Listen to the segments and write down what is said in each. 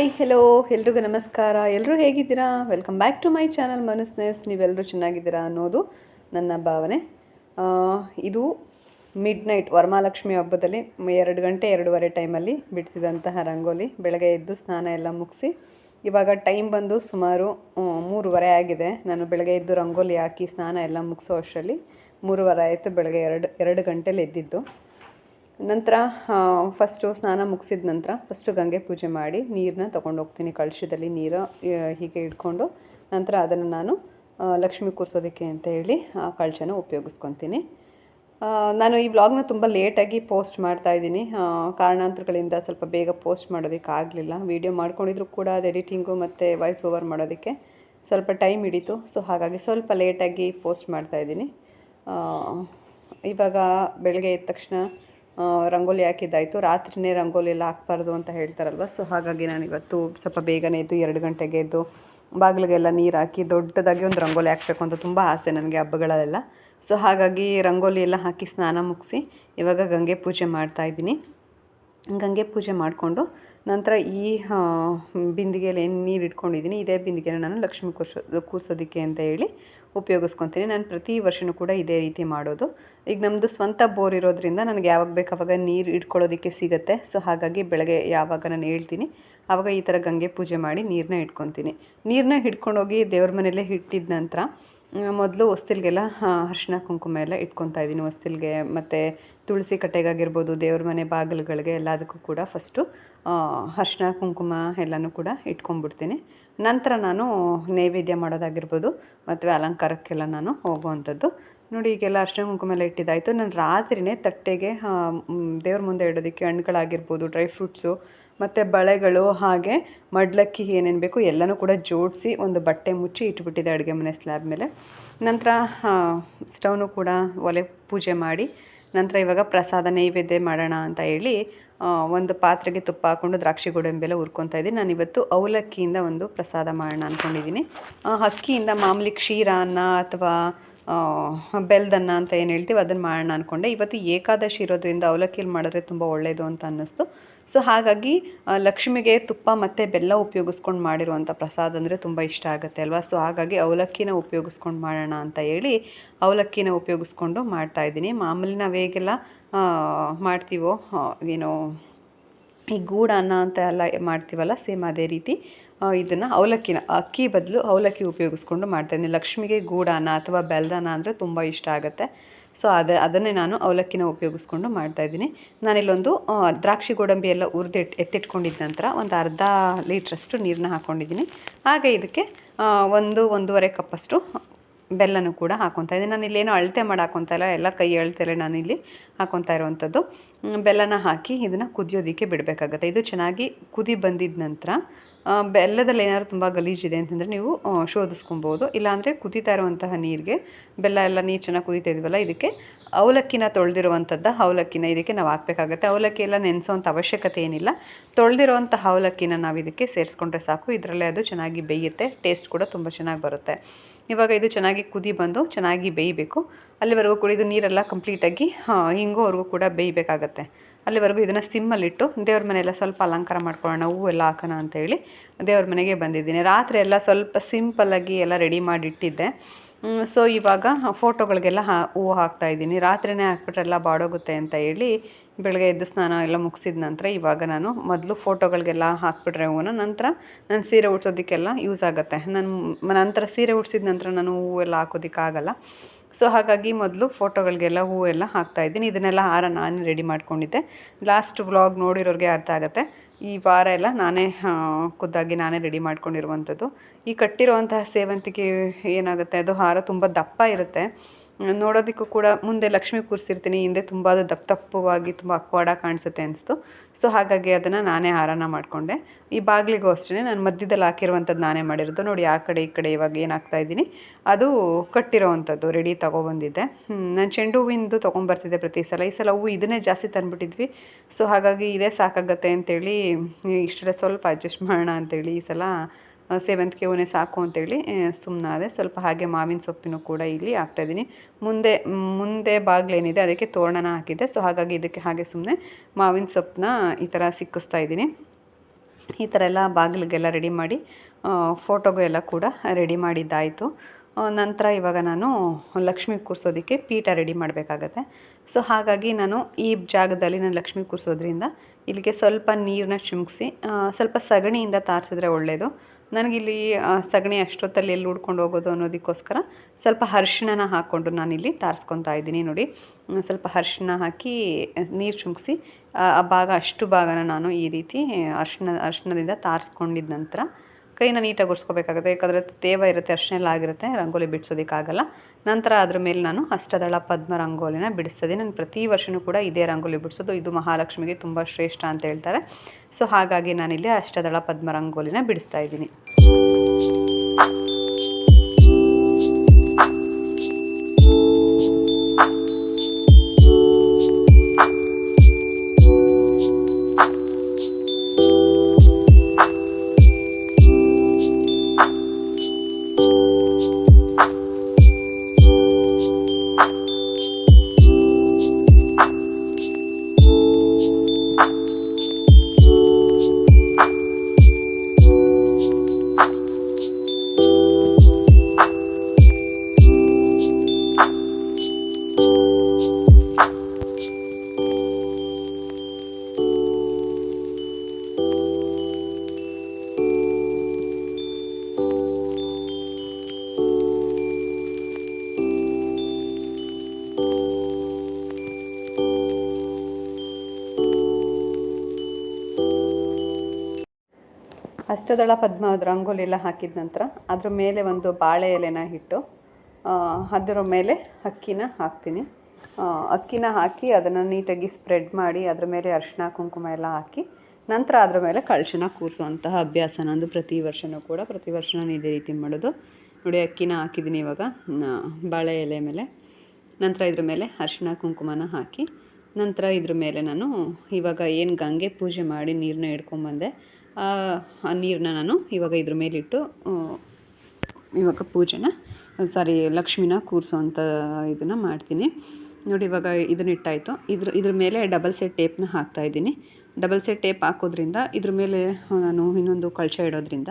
Hi hello ಎಲ್ರಿಗೂ ನಮಸ್ಕಾರ. ಎಲ್ಲರೂ ಹೇಗಿದ್ದೀರಾ? Welcome back to my channel ಮನಸ್ನೆಸ್ ನೀವೆಲ್ಲರೂ ಚೆನ್ನಾಗಿದ್ದೀರಾ ಅನ್ನೋದು ನನ್ನ ಭಾವನೆ. ಇದು ಮಿಡ್ ನೈಟ್ ವರಮಹಾಲಕ್ಷ್ಮಿ ಹಬ್ಬದಲ್ಲಿ ಎರಡು ಗಂಟೆ ಎರಡೂವರೆ ಟೈಮಲ್ಲಿ ಬಿಡಿಸಿದಂತಹ ರಂಗೋಲಿ. ಬೆಳಗ್ಗೆ ಎದ್ದು ಸ್ನಾನ ಎಲ್ಲ ಮುಗಿಸಿ ಇವಾಗ ಟೈಮ್ ಬಂದು ಸುಮಾರು ಮೂರುವರೆ ಆಗಿದೆ. ನಾನು ಬೆಳಗ್ಗೆ ಎದ್ದು ರಂಗೋಲಿ ಹಾಕಿ ಸ್ನಾನ ಎಲ್ಲ ಮುಗಿಸೋ ಅಷ್ಟರಲ್ಲಿ ಮೂರುವರೆ ಆಯಿತು. ಬೆಳಗ್ಗೆ ಎರಡು ಎರಡು ಗಂಟೆಲಿ ಎದ್ದಿದ್ದು. ನಂತರ ಫಸ್ಟು ಸ್ನಾನ ಮುಗಿಸಿದ ನಂತರ ಫಸ್ಟು ಗಂಗೆ ಪೂಜೆ ಮಾಡಿ ನೀರನ್ನ ತೊಗೊಂಡು ಹೋಗ್ತೀನಿ ಕಳಶದಲ್ಲಿ ನೀರು ಹೀಗೆ ಇಟ್ಕೊಂಡು ನಂತರ ಅದನ್ನು ನಾನು ಲಕ್ಷ್ಮಿ ಕೂರಿಸೋದಕ್ಕೆ ಅಂತ ಹೇಳಿ ಆ ಕಳಶನ ಉಪಯೋಗಿಸ್ಕೊತೀನಿ. ನಾನು ಈ ವ್ಲಾಗ್ನ ತುಂಬ ಲೇಟಾಗಿ ಪೋಸ್ಟ್ ಮಾಡ್ತಾ ಇದ್ದೀನಿ. ಕಾರಣಾಂತರಗಳಿಂದ ಸ್ವಲ್ಪ ಬೇಗ ಪೋಸ್ಟ್ ಮಾಡೋದಕ್ಕೆ ಆಗಲಿಲ್ಲ. ವೀಡಿಯೋ ಮಾಡ್ಕೊಂಡಿದ್ರು ಕೂಡ ಅದು ಎಡಿಟಿಂಗು ಮತ್ತು ವಾಯ್ಸ್ ಓವರ್ ಮಾಡೋದಕ್ಕೆ ಸ್ವಲ್ಪ ಟೈಮ್ ಹಿಡಿತು. ಸೊ ಹಾಗಾಗಿ ಸ್ವಲ್ಪ ಲೇಟಾಗಿ ಪೋಸ್ಟ್ ಮಾಡ್ತಾ ಇದ್ದೀನಿ. ಇವಾಗ ಬೆಳಗ್ಗೆ ಎದ್ದ ತಕ್ಷಣ ರಂಗೋಲಿ ಹಾಕಿದ್ದಾಯಿತು. ರಾತ್ರಿನೇ ರಂಗೋಲಿ ಎಲ್ಲ ಹಾಕ್ಬಾರ್ದು ಅಂತ ಹೇಳ್ತಾರಲ್ವ? ಸೊ ಹಾಗಾಗಿ ನಾನು ಇವತ್ತು ಸ್ವಲ್ಪ ಬೇಗನೆ ಎದ್ದು ಎರಡು ಗಂಟೆಗೆ ಎದ್ದು ಬಾಗಿಲಿಗೆಲ್ಲ ನೀರು ಹಾಕಿ ದೊಡ್ಡದಾಗಿ ಒಂದು ರಂಗೋಲಿ ಹಾಕಬೇಕು ಅಂತ ತುಂಬ ಆಸೆ ನನಗೆ ಹಬ್ಬಗಳಲ್ಲೆಲ್ಲ. ಸೊ ಹಾಗಾಗಿ ರಂಗೋಲಿ ಎಲ್ಲ ಹಾಕಿ ಸ್ನಾನ ಮುಗಿಸಿ ಇವಾಗ ಗಂಗೆ ಪೂಜೆ ಮಾಡ್ತಾ ಇದ್ದೀನಿ. ಗಂಗೆ ಪೂಜೆ ಮಾಡಿಕೊಂಡು ನಂತರ ಈ ಬಿಂದಿಗೆಯಲ್ಲಿ ಏನು ನೀರು ಇಟ್ಕೊಂಡಿದ್ದೀನಿ, ಇದೇ ಬಿಂದಿಗೆನ ನಾನು ಲಕ್ಷ್ಮಿ ಕೂರ್ಸೋ, ಕೂರ್ಸೋದಕ್ಕೆ ಅಂತ ಹೇಳಿ ಉಪಯೋಗಿಸ್ಕೊತೀನಿ. ನಾನು ಪ್ರತಿ ವರ್ಷವೂ ಕೂಡ ಇದೇ ರೀತಿ ಮಾಡೋದು. ಈಗ ನಮ್ಮದು ಸ್ವಂತ ಬೋರ್ ಇರೋದ್ರಿಂದ ನನಗೆ ಯಾವಾಗ ಬೇಕು ಅವಾಗ ನೀರು ಇಟ್ಕೊಳ್ಳೋದಕ್ಕೆ ಸಿಗುತ್ತೆ. ಸೊ, ಹಾಗಾಗಿ ಬೆಳಗ್ಗೆ ಯಾವಾಗ ನಾನು ಹೇಳ್ತೀನಿ ಆವಾಗ ಈ ಥರ ಗಂಗೆ ಪೂಜೆ ಮಾಡಿ ನೀರನ್ನ ಇಟ್ಕೊತೀನಿ. ನೀರನ್ನ ಹಿಡ್ಕೊಂಡೋಗಿ ದೇವ್ರ ಮನೆಯಲ್ಲೇ ಇಟ್ಟಿದ ನಂತರ ಮೊದಲು ಹೊಸ್ತಿಲ್ಗೆಲ್ಲ ಅರಿಶಿನ ಕುಂಕುಮ ಎಲ್ಲ ಇಟ್ಕೊತಾ ಇದ್ದೀನಿ ಹೊಸ್ತಿಲ್ಗೆ. ಮತ್ತು ತುಳಸಿ ಕಟ್ಟೆಗಾಗಿರ್ಬೋದು, ದೇವ್ರ ಮನೆ ಬಾಗಿಲುಗಳಿಗೆ ಎಲ್ಲದಕ್ಕೂ ಕೂಡ ಫಸ್ಟು ಅರಿಶಿನ ಕುಂಕುಮ ಎಲ್ಲನೂ ಕೂಡ ಇಟ್ಕೊಂಡ್ಬಿಡ್ತೀನಿ. ನಂತರ ನಾನು ನೈವೇದ್ಯ ಮಾಡೋದಾಗಿರ್ಬೋದು, ಮತ್ತು ಅಲಂಕಾರಕ್ಕೆಲ್ಲ ನಾನು ಹೋಗುವಂಥದ್ದು. ನೋಡಿ, ಈಗೆಲ್ಲ ಅರ್ಶಿನ ಕುಂಕುಮ ಎಲ್ಲ ಇಟ್ಟಿದ್ದಾಯಿತು. ನಾನು ರಾತ್ರಿನೇ ತಟ್ಟೆಗೆ ದೇವ್ರ ಮುಂದೆ ಇಡೋದಕ್ಕೆ ಹಣ್ಣುಗಳಾಗಿರ್ಬೋದು ಡ್ರೈ ಫ್ರೂಟ್ಸು ಮತ್ತು ಬಳೆಗಳು ಹಾಗೆ ಮಡ್ಲಕ್ಕಿ ಏನೇನು ಬೇಕು ಎಲ್ಲನೂ ಕೂಡ ಜೋಡಿಸಿ ಒಂದು ಬಟ್ಟೆ ಮುಚ್ಚಿ ಇಟ್ಬಿಟ್ಟಿದೆ ಅಡುಗೆ ಮನೆ ಸ್ಲ್ಯಾಬ್ ಮೇಲೆ. ನಂತರ ಸ್ಟವ್ನು ಕೂಡ ಒಲೆ ಪೂಜೆ ಮಾಡಿ, ನಂತರ ಇವಾಗ ಪ್ರಸಾದ ನೈವೇದ್ಯ ಮಾಡೋಣ ಅಂತ ಹೇಳಿ ಒಂದು ಪಾತ್ರೆಗೆ ತುಪ್ಪ ಹಾಕ್ಕೊಂಡು ದ್ರಾಕ್ಷಿ ಗೋಡಂಬಿ ಹುರ್ಕೊತಾ ಇದ್ದೀನಿ. ನಾನು ಇವತ್ತು ಅವಲಕ್ಕಿಯಿಂದ ಒಂದು ಪ್ರಸಾದ ಮಾಡೋಣ ಅಂದ್ಕೊಂಡಿದ್ದೀನಿ ಅಕ್ಕಿಯಿಂದ ಮಾಮೂಲಿ ಕ್ಷೀರ ಅನ್ನ ಅಥವಾ ಬೆಲ್ದನ್ನ ಅಂತ ಏನು ಹೇಳ್ತೀವಿ ಅದನ್ನು ಮಾಡೋಣ ಅಂದ್ಕೊಂಡೆ ಇವತ್ತು ಏಕಾದಶಿ ಇರೋದ್ರಿಂದ ಅವಲಕ್ಕಿಯಲ್ಲಿ ಮಾಡಿದ್ರೆ ತುಂಬ ಒಳ್ಳೆಯದು ಅಂತ ಅನ್ನಿಸ್ತು. ಸೊ ಹಾಗಾಗಿ ಲಕ್ಷ್ಮಿಗೆ ತುಪ್ಪ ಮತ್ತು ಬೆಲ್ಲ ಉಪಯೋಗಿಸ್ಕೊಂಡು ಮಾಡಿರುವಂಥ ಪ್ರಸಾದ ಅಂದರೆ ತುಂಬ ಇಷ್ಟ ಆಗುತ್ತೆ ಅಲ್ವಾ? ಸೊ ಹಾಗಾಗಿ ಅವಲಕ್ಕಿನ ಉಪಯೋಗಿಸ್ಕೊಂಡು ಮಾಡೋಣ ಅಂತ ಹೇಳಿ ಅವಲಕ್ಕಿನ ಉಪಯೋಗಿಸ್ಕೊಂಡು ಮಾಡ್ತಾಯಿದ್ದೀನಿ ಮಾಮೂಲಿ ನಾವು ಹೇಗೆಲ್ಲ ಮಾಡ್ತೀವೋ ಏನು ಏನೋ ಈ ಗೂಡನ್ನ ಅಂತ ಎಲ್ಲ ಮಾಡ್ತೀವಲ್ಲ ಸೇಮ್ ಅದೇ ರೀತಿ ಇದನ್ನು ಅವಲಕ್ಕಿನ, ಅಕ್ಕಿ ಬದಲು ಅವಲಕ್ಕಿ ಉಪಯೋಗಿಸ್ಕೊಂಡು ಮಾಡ್ತಾಯಿದ್ದೀನಿ ಲಕ್ಷ್ಮಿಗೆ ಗೂಡಾನ ಅಥವಾ ಬೆಲ್ದನ ಅಂದರೆ ತುಂಬ ಇಷ್ಟ ಆಗುತ್ತೆ. ಸೊ ಅದ, ಅದನ್ನೇ ನಾನು ಅವಲಕ್ಕಿನ ಉಪಯೋಗಿಸ್ಕೊಂಡು ಮಾಡ್ತಾಯಿದ್ದೀನಿ ನಾನಿಲ್ಲೊಂದು ದ್ರಾಕ್ಷಿ ಗೋಡಂಬಿ ಎಲ್ಲ ಹುರಿದಿಟ್ಟು ಎತ್ತಿಟ್ಕೊಂಡಿದ್ದ ನಂತರ ಒಂದು ಅರ್ಧ ಲೀಟ್ರಷ್ಟು ನೀರನ್ನ ಹಾಕ್ಕೊಂಡಿದ್ದೀನಿ ಹಾಗೆ ಇದಕ್ಕೆ ಒಂದು, ಒಂದೂವರೆ ಕಪ್ಪಷ್ಟು ಬೆಲ್ಲನೂ ಕೂಡ ಹಾಕೊತಾ ಇದ್ದೀನಿ. ನಾನು ಇಲ್ಲೇನೋ ಅಳತೆ ಮಾಡಿ ಹಾಕೊತಾ ಇಲ್ಲ, ಎಲ್ಲ ಕೈ ಅಳ್ತೇಲೆ ನಾನಿಲ್ಲಿ ಹಾಕೊತಾ ಇರುವಂಥದ್ದು. ಬೆಲ್ಲನ ಹಾಕಿ ಇದನ್ನು ಕುದಿಯೋದಕ್ಕೆ ಬಿಡಬೇಕಾಗತ್ತೆ. ಇದು ಚೆನ್ನಾಗಿ ಕುದಿ ಬಂದಿದ ನಂತರ ಬೆಲ್ಲದಲ್ಲಿ ಏನಾದ್ರು ತುಂಬ ಗಲೀಜಿದೆ ಅಂತಂದರೆ ನೀವು ಶೋಧಿಸ್ಕೊಬೋದು. ಇಲ್ಲಾಂದರೆ ಕುದೀತಾ ಇರುವಂತಹ ನೀರಿಗೆ ಬೆಲ್ಲ ಎಲ್ಲ ನೀರು ಚೆನ್ನಾಗಿ ಕುದೀತಾ ಇದೀವಲ್ಲ, ಇದಕ್ಕೆ ಅವಲಕ್ಕಿನ ತೊಳೆದಿರುವಂಥದ್ದು ಅವಲಕ್ಕಿನ ಇದಕ್ಕೆ ನಾವು ಹಾಕಬೇಕಾಗತ್ತೆ. ಅವಲಕ್ಕಿ ಎಲ್ಲ ನೆನೆಸೋವಂಥ ಅವಶ್ಯಕತೆ ಏನಿಲ್ಲ. ತೊಳೆದಿರುವಂಥ ಅವಲಕ್ಕಿನ ನಾವು ಇದಕ್ಕೆ ಸೇರಿಸ್ಕೊಂಡ್ರೆ ಸಾಕು. ಇದರಲ್ಲೇ ಅದು ಚೆನ್ನಾಗಿ ಬೇಯುತ್ತೆ. ಟೇಸ್ಟ್ ಕೂಡ ತುಂಬ ಚೆನ್ನಾಗಿ ಬರುತ್ತೆ. ಇವಾಗ ಇದು ಚೆನ್ನಾಗಿ ಕುದಿ ಬಂದು ಚೆನ್ನಾಗಿ ಬೇಯಬೇಕು. ಅಲ್ಲಿವರೆಗೂ ಕೂಡ ಇದು ನೀರೆಲ್ಲ ಕಂಪ್ಲೀಟಾಗಿ ಹಿಂಗೋವರೆಗೂ ಕೂಡ ಬೇಯಬೇಕಾಗತ್ತೆ. ಅಲ್ಲಿವರೆಗೂ ಇದನ್ನು ಸಿಮ್ಮಲ್ಲಿಟ್ಟು ದೇವ್ರ ಮನೆಯೆಲ್ಲ ಸ್ವಲ್ಪ ಅಲಂಕಾರ ಮಾಡ್ಕೊಳ್ಳೋಣ, ಹೂವು ಎಲ್ಲ ಹಾಕೋಣ ಅಂತೇಳಿ ದೇವ್ರ ಮನೆಗೆ ಬಂದಿದ್ದೀನಿ. ರಾತ್ರಿ ಎಲ್ಲ ಸ್ವಲ್ಪ ಸಿಂಪಲ್ಲಾಗಿ ಎಲ್ಲ ರೆಡಿ ಮಾಡಿ ಇಟ್ಟಿದ್ದೆ ಸೊ ಇವಾಗ ಫೋಟೋಗಳಿಗೆಲ್ಲ ಹಾ, ಹೂವು ಹಾಕ್ತಾ ಇದ್ದೀನಿ. ರಾತ್ರಿನೇ ಹಾಕ್ಬಿಟ್ರೆ ಎಲ್ಲ ಬಾಡೋಗುತ್ತೆ ಅಂತ ಹೇಳಿ ಬೆಳಗ್ಗೆ ಎದ್ದು ಸ್ನಾನ ಎಲ್ಲ ಮುಗಿಸಿದ ನಂತರ ಇವಾಗ ನಾನು ಮೊದಲು ಫೋಟೋಗಳಿಗೆಲ್ಲ ಹಾಕ್ಬಿಟ್ರೆ ಹೂವನ್ನ, ನಂತರ ನಾನು ಸೀರೆ ಉಡ್ಸೋದಕ್ಕೆಲ್ಲ ಯೂಸ್ ಆಗುತ್ತೆ. ನಾನು ನಂತರ ಸೀರೆ ಉಡ್ಸಿದ ನಂತರ ನಾನು ಹೂವೆಲ್ಲ ಹಾಕೋದಕ್ಕಾಗಲ್ಲ. ಸೊ ಹಾಗಾಗಿ ಮೊದಲು ಫೋಟೋಗಳಿಗೆಲ್ಲ ಹೂವೆಲ್ಲ ಹಾಕ್ತಾ ಇದ್ದೀನಿ. ಇದನ್ನೆಲ್ಲ ಹಾರ ನಾನೇ ರೆಡಿ ಮಾಡ್ಕೊಂಡಿದ್ದೆ. ಲಾಸ್ಟ್ ವ್ಲಾಗ್ ನೋಡಿರೋರಿಗೆ ಅರ್ಥ ಆಗುತ್ತೆ. ಈ ವಾರ ಎಲ್ಲ ನಾನೇ ಖುದ್ದಾಗಿ ನಾನೇ ರೆಡಿ ಮಾಡ್ಕೊಂಡಿರುವಂಥದ್ದು. ಈ ಕಟ್ಟಿರುವಂತಹ ಸೇವಂತಿಗೆ ಏನಾಗುತ್ತೆ? ಅದು ಹಾರ ತುಂಬ ದಪ್ಪ ಇರುತ್ತೆ. ನೋಡೋದಕ್ಕೂ ಕೂಡ ಮುಂದೆ ಲಕ್ಷ್ಮಿ ಕೂರಿಸಿರ್ತೀನಿ, ಹಿಂದೆ ತುಂಬ ಅದು ದಪ್ಪ ದಪ್ಪವಾಗಿ ತುಂಬ ಅಕ್ವಾಡ ಕಾಣಿಸುತ್ತೆ ಅನಿಸ್ತು. ಸೊ ಹಾಗಾಗಿ ಅದನ್ನು ನಾನೇ ಹಾರನ ಮಾಡಿಕೊಂಡೆ. ಈ ಬಾಗಿಲಿಗೂ ಅಷ್ಟೇ ನಾನು ಮಧ್ಯದಲ್ಲಿ ಹಾಕಿರುವಂಥದ್ದು ನಾನೇ ಮಾಡಿರೋದು. ನೋಡಿ, ಆ ಕಡೆ ಈ ಕಡೆ ಇವಾಗ ಏನಾಗ್ತಾ ಇದ್ದೀನಿ. ಅದು ಕಟ್ಟಿರೋವಂಥದ್ದು ರೆಡಿ ತೊಗೊಬಂದಿದ್ದೆ. ನಾನು ಚೆಂಡು ಹೂವಿಂದು ತೊಗೊಂಬರ್ತಿದ್ದೆ ಪ್ರತಿ ಸಲ. ಈ ಸಲ ಹೂವು ಇದನ್ನೇ ಜಾಸ್ತಿ ತಂದುಬಿಟ್ಟಿದ್ವಿ. ಸೊ ಹಾಗಾಗಿ ಇದೇ ಸಾಕಾಗತ್ತೆ ಅಂತೇಳಿ, ಇಷ್ಟೆಲ್ಲ ಸ್ವಲ್ಪ ಅಡ್ಜಸ್ಟ್ ಮಾಡೋಣ ಅಂತೇಳಿ ಈ ಸಲ ಸೇವಂತಿಗೆ ಹೂವೇ ಸಾಕು ಅಂತೇಳಿ ಸುಮ್ಮನಾದೆ ಸ್ವಲ್ಪ ಹಾಗೆ ಮಾವಿನ ಸೊಪ್ಪಿನೂ ಕೂಡ ಇಲ್ಲಿ ಹಾಕ್ತಾಯಿದ್ದೀನಿ ಮುಂದೆ ಮುಂದೆ ಬಾಗಿಲೇನಿದೆ, ಅದಕ್ಕೆ ತೋರಣನ ಹಾಕಿದ್ದೆ. ಸೊ ಹಾಗಾಗಿ ಇದಕ್ಕೆ ಹಾಗೆ ಸುಮ್ಮನೆ ಮಾವಿನ ಸೊಪ್ಪನ್ನ ಈ ಥರ ಸಿಕ್ಕಿಸ್ತಾ ಇದ್ದೀನಿ. ಈ ಥರ ಎಲ್ಲ ಬಾಗಿಲಿಗೆಲ್ಲ ರೆಡಿ ಮಾಡಿ ಫೋಟೋಗೂ ಎಲ್ಲ ಕೂಡ ರೆಡಿ ಮಾಡಿದ್ದಾಯಿತು. ನಂತರ ಇವಾಗ ನಾನು ಲಕ್ಷ್ಮಿ ಕೂರಿಸೋದಕ್ಕೆ ಪೀಠ ರೆಡಿ ಮಾಡಬೇಕಾಗತ್ತೆ. ಸೊ ಹಾಗಾಗಿ ನಾನು ಈ ಜಾಗದಲ್ಲಿ ನಾನು ಲಕ್ಷ್ಮಿ ಕೂರಿಸೋದ್ರಿಂದ ಇಲ್ಲಿಗೆ ಸ್ವಲ್ಪ ನೀರನ್ನ ಚಿಮುಕ್ಸಿ ಸ್ವಲ್ಪ ಸಗಣಿಯಿಂದ ತಾರಿಸಿದ್ರೆ ಒಳ್ಳೆಯದು ನನಗಿಲ್ಲಿ ಸಗಣಿ ಅಷ್ಟೊತ್ತಲ್ಲಿ ಎಲ್ಲಿ ಉಡ್ಕೊಂಡು ಹೋಗೋದು ಅನ್ನೋದಕ್ಕೋಸ್ಕರ ಸ್ವಲ್ಪ ಅರ್ಶಿಣನ ಹಾಕ್ಕೊಂಡು ನಾನಿಲ್ಲಿ ತಾರಿಸ್ಕೊತಾ ಇದ್ದೀನಿ ನೋಡಿ. ಸ್ವಲ್ಪ ಅರ್ಶಿಣ ಹಾಕಿ ನೀರು ಚಿಮುಕ್ಸಿ, ಆ ಭಾಗ ಅಷ್ಟು ಭಾಗನ ನಾನು ಈ ರೀತಿ ಅರ್ಶಿಣ, ಅರ್ಶಿಣದಿಂದ ತಾರಿಸ್ಕೊಂಡಿದ್ದ ನಂತರ ಕೈನ ನೀಟಾಗಿ ಒರೆಸ್ಕೋಬೇಕಾಗುತ್ತೆ. ಯಾಕಂದರೆ ತೇವ ಇರುತ್ತೆ, ಅರ್ಶಿಣ ಎಲ್ಲ ಆಗಿರುತ್ತೆ, ರಂಗೋಲಿ ಬಿಡಿಸೋದಕ್ಕಾಗಲ್ಲ. ನಂತರ ಅದ್ರ ಮೇಲೆ ನಾನು ಅಷ್ಟದಳ ಪದ್ಮ ರಂಗೋಲಿನ ಬಿಡಿಸ್ತದೆ ನಾನು ಪ್ರತಿ ವರ್ಷವೂ ಕೂಡ ಇದೇ ರಂಗೋಲಿ ಬಿಡಿಸೋದು. ಇದು ಮಹಾಲಕ್ಷ್ಮಿಗೆ ತುಂಬ ಶ್ರೇಷ್ಠ ಅಂತ ಹೇಳ್ತಾರೆ. ಸೊ ಹಾಗಾಗಿ ನಾನಿಲ್ಲಿ ಅಷ್ಟದಳ ಪದ್ಮ ರಂಗೋಲಿನ ಬಿಡಿಸ್ತಾ ಇದ್ದೀನಿ. ಅಷ್ಟದಳ ಪದ್ಮದ ರಂಗೋಲಿ ಎಲ್ಲ ಹಾಕಿದ ನಂತರ ಅದ್ರ ಮೇಲೆ ಒಂದು ಬಾಳೆ ಎಲೆನ ಇಟ್ಟು ಅದರ ಮೇಲೆ ಅಕ್ಕಿನ ಹಾಕ್ತೀನಿ. ಅಕ್ಕಿನ ಹಾಕಿ ಅದನ್ನು ನೀಟಾಗಿ ಸ್ಪ್ರೆಡ್ ಮಾಡಿ ಅದ್ರ ಮೇಲೆ ಅರಿಶಿನ ಕುಂಕುಮ ಎಲ್ಲ ಹಾಕಿ ನಂತರ ಅದ್ರ ಮೇಲೆ ಕಳಶನ ಕೂರಿಸುವಂತಹ ಅಭ್ಯಾಸ ನಂದು ಪ್ರತಿ ವರ್ಷವೂ ಕೂಡ. ಪ್ರತಿ ವರ್ಷ ನಾನು ಇದೇ ರೀತಿ ಮಾಡೋದು. ನೋಡಿ, ಅಕ್ಕಿನ ಹಾಕಿದ್ದೀನಿ ಇವಾಗ. ಬಾಳೆ ಎಲೆ ಮೇಲೆ. ನಂತರ ಇದ್ರ ಮೇಲೆ ಅರಿಶಿನ ಕುಂಕುಮನ ಹಾಕಿ ನಂತರ ಇದ್ರ ಮೇಲೆ ನಾನು ಇವಾಗ ಏನು ಗಂಗೆ ಪೂಜೆ ಮಾಡಿ ನೀರನ್ನ ಹಿಡ್ಕೊಂಬಂದೆ ಆ ನೀರನ್ನ ನಾನು ಇವಾಗ ಇದ್ರ ಮೇಲಿಟ್ಟು ಇವಾಗ ಪೂಜೆನ, ಸಾರಿ, ಲಕ್ಷ್ಮಿನ ಕೂರಿಸೋವಂಥ ಇದನ್ನು ಮಾಡ್ತೀನಿ. ನೋಡಿ, ಇವಾಗ ಇದನ್ನ ಇಟ್ಟಾಯಿತು. ಇದ್ರ ಇದ್ರ ಮೇಲೆ ಡಬಲ್ ಸೆಟ್ ಟೇಪ್ನ ಹಾಕ್ತಾಯಿದ್ದೀನಿ ಡಬಲ್ ಸೆಟ್ ಟೇಪ್ ಹಾಕೋದ್ರಿಂದ ಇದ್ರ ಮೇಲೆ ನಾನು ಇನ್ನೊಂದು ಕಳಶ ಇಡೋದ್ರಿಂದ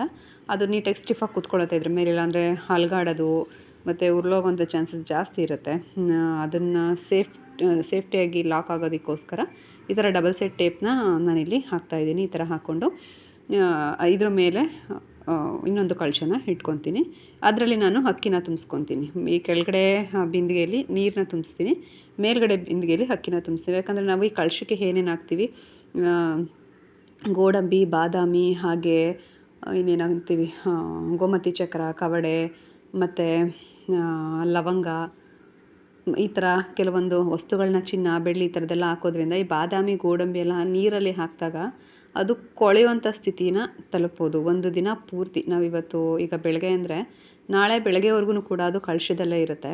ಅದು ನೀಟಾಗಿ ಸ್ಟಿಫಾಗಿ ಕೂತ್ಕೊಳ್ಳುತ್ತೆ. ಇದ್ರ ಮೇಲೆ ಇಲ್ಲಾಂದರೆ ಹಲ್ಗಾಡೋದು, ಮತ್ತು ಉರುಳೋಗೋಂಥ ಚಾನ್ಸಸ್ ಜಾಸ್ತಿ ಇರುತ್ತೆ. ಅದನ್ನು ಸೇಫ್ ಸೇಫ್ಟಿಯಾಗಿ ಲಾಕ್ ಆಗೋದಕ್ಕೋಸ್ಕರ ಈ ಥರ ಡಬಲ್ ಸೆಟ್ ಟೇಪ್ನ ನಾನಿಲ್ಲಿ ಹಾಕ್ತಾಯಿದ್ದೀನಿ ಈ ಥರ ಹಾಕ್ಕೊಂಡು ಇದ್ರ ಮೇಲೆ ಇನ್ನೊಂದು ಕಳಶನ ಇಟ್ಕೊತೀನಿ. ಅದರಲ್ಲಿ ನಾನು ಅಕ್ಕಿನ ತುಂಬಿಸ್ಕೊತೀನಿ. ಈ ಕೆಳಗಡೆ ಬಿಂದಿಗೆಯಲ್ಲಿ ನೀರನ್ನ ತುಂಬಿಸ್ತೀನಿ. ಮೇಲ್ಗಡೆ ಬಿಂದಿಗೆಯಲ್ಲಿ ಅಕ್ಕಿನ ತುಂಬಿಸ್ತೀವಿ ಯಾಕಂದರೆ ನಾವು ಈ ಕಳಶಕ್ಕೆ ಏನೇನು ಹಾಕ್ತೀವಿ? ಗೋಡಂಬಿ, ಬಾದಾಮಿ, ಹಾಗೆ ಇನ್ನೇನು ಅಂತೀವಿ ಗೋಮತಿ ಚಕ್ರ, ಕವಡೆ, ಮತ್ತು ಲವಂಗ, ಈ ಥರ ಕೆಲವೊಂದು ವಸ್ತುಗಳನ್ನ ಚಿನ್ನ, ಬೆಳ್ಳಿ ಈ ಥರದ್ದೆಲ್ಲ ಹಾಕೋದ್ರಿಂದ ಈ ಬಾದಾಮಿ, ಗೋಡಂಬಿ ಎಲ್ಲ ನೀರಲ್ಲಿ ಹಾಕಿದಾಗ ಅದು ಕೊಳೆಯುವಂಥ ಸ್ಥಿತಿನ ತಲುಪ್ಬೋದು ಒಂದು ದಿನ ಪೂರ್ತಿ, ನಾವಿವತ್ತು ಈಗ ಬೆಳಗ್ಗೆ ಅಂದರೆ ನಾಳೆ ಬೆಳಗ್ಗೆವರೆಗೂ ಕೂಡ ಅದು ಕಳಶದಲ್ಲೇ ಇರುತ್ತೆ.